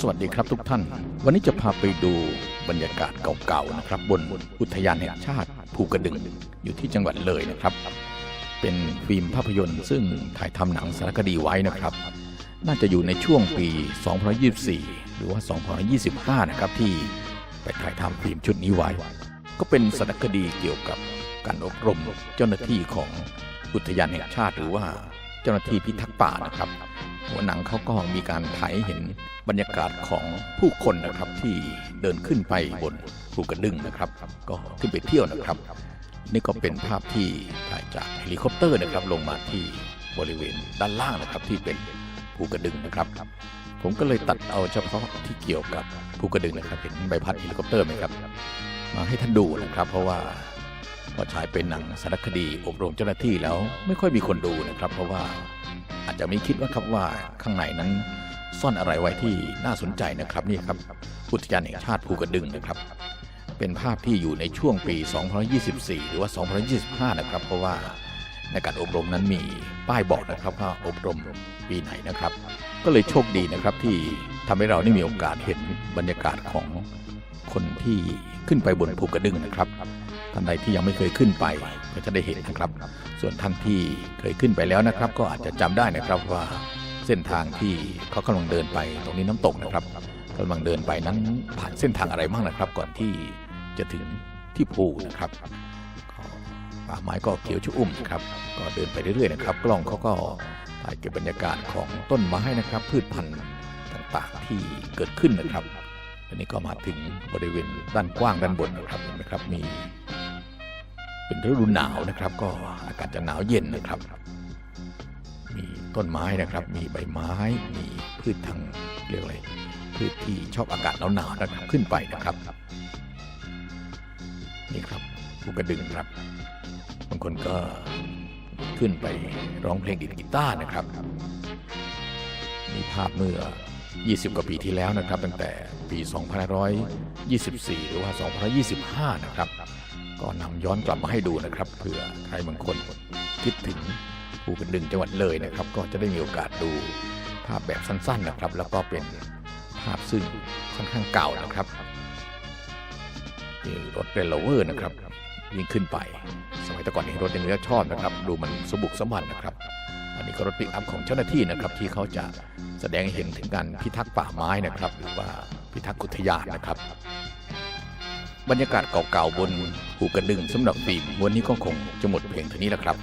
สวัสดีครับทุกท่าน วันนี้จะพาไปดูบรรยากาศเก่าๆนะครับ บนอุทยานแห่งชาติภูกระดึงอยู่ที่จังหวัดเลยนะครับ เป็นฟิล์มภาพยนตร์ ซึ่งถ่ายทำหนังสารคดีไว้นะครับ น่าจะอยู่ในช่วงปี 2024 หรือว่า 2025 นะครับที่ไปถ่ายทำฟิล์มชุดนี้ไว้ ก็เป็นสารคดีเกี่ยวกับการอบรมเจ้าหน้าที่ของอุทยานแห่งชาติหรือว่าเจ้าหน้าที่พิทักษ์ป่านะครับ หัวหนังเขาก็มีการถ่ายเห็นบรรยากาศของผู้คนนะครับที่เดินขึ้นไปบนภูกระดึงนะครับ ก็ขึ้นไปเที่ยวนะครับ นี่ก็เป็นภาพที่ถ่ายจากเฮลิคอปเตอร์นะครับ ลงมาที่บริเวณด้านล่างนะครับที่เป็นภูกระดึงนะครับ ผมก็เลยตัดเอาเฉพาะที่เกี่ยวกับภูกระดึงนะครับ เห็นใบพัดเฮลิคอปเตอร์ไหมครับ มาให้ท่านดูนะครับ เพราะว่าพอฉายเป็นหนังสารคดีอบรมเจ้าหน้าที่แล้วไม่ค่อยมีคนดูนะครับ เพราะว่า อาจจะไม่คิดว่าครับว่าข้างในนั้นซ่อนอะไรไว้ที่น่าสนใจนะครับนี่ครับอุทยานแห่งชาติภูกระดึงนะครับ เป็นภาพที่อยู่ในช่วงปี 2024 หรือว่า 2025 นะครับ เพราะว่าในการอบรมนั้นมีป้ายบอกนะครับว่าอบรมปีไหนนะครับ ก็เลยโชคดีนะครับที่ทำให้เราได้มีโอกาสเห็นบรรยากาศของคนที่ขึ้นไปบนภูกระดึงนะครับท่านใดที่ยังไม่เคยขึ้นไปก็จะได้เห็นนะครับ ส่วนท่านที่เคยขึ้นไปแล้วนะครับ ก็อาจจะจำได้นะครับว่าเส้นทางที่เขากำลังเดินไปตรงนี้น้ำตกนะครับกำลังเดินไปนั้นผ่านเส้นทางอะไรบ้างนะครับ ก่อนที่จะถึงที่ภูนะครับป่าไม้ก็เขียวชุ่มครับ ก็เดินไปเรื่อยๆนะครับ กล้องเขาก็ถ่ายเก็บบรรยากาศของต้นไม้นะครับ พืชพันธุ์ต่างๆที่เกิดขึ้นนะครับอันนี้ก็มาถึงบริเวณด้านกว้างด้านบนนะครับเห็นไหมครับมี เป็นฤดูหนาวนะครับ ก็อากาศจะหนาวเย็นนะครับ มีต้นไม้นะครับ มีใบไม้ มีพืชทางเรียกอะไรพืชที่ชอบอากาศหนาวๆนะครับขึ้นไปนะครับ นี่ครับภูกระดึงครับบางคนก็ขึ้นไปร้องเพลงดีดกีตาร์นะครับมีภาพเมื่อ 20 กว่าปีที่แล้วนะครับ ตั้งแต่ปี 2524 หรือว่า2025 นะครับ ก็นำย้อนกลับมาให้ดูนะครับเผื่อใครบางคนคิดถึงภูกระดึงจังหวัดเลยนะครับ ก็จะได้มีโอกาสดูภาพแบบสั้นๆนะครับ แล้วก็เป็นภาพซึ่งค่อนข้างเก่านะครับนี่รถเรลโวอร์นะครับวิ่งขึ้นไป สมัยแต่ก่อนนี้รถยังเหลือชอบนะครับ ดูมันสมบุกสมบันนะครับ อันนี้ก็รถปิกอัพของเจ้าหน้าที่นะครับ ที่เขาจะแสดงให้เห็นถึงการพิทักษ์ป่าไม้นะครับ หรือว่าพิทักษ์อุทยานนะครับ บรรยากาศเก่าๆบนภูกระดึงสำหรับฟิล์มวันนี้ก็คงจะหมดเพียงเท่านี้แล้วครับ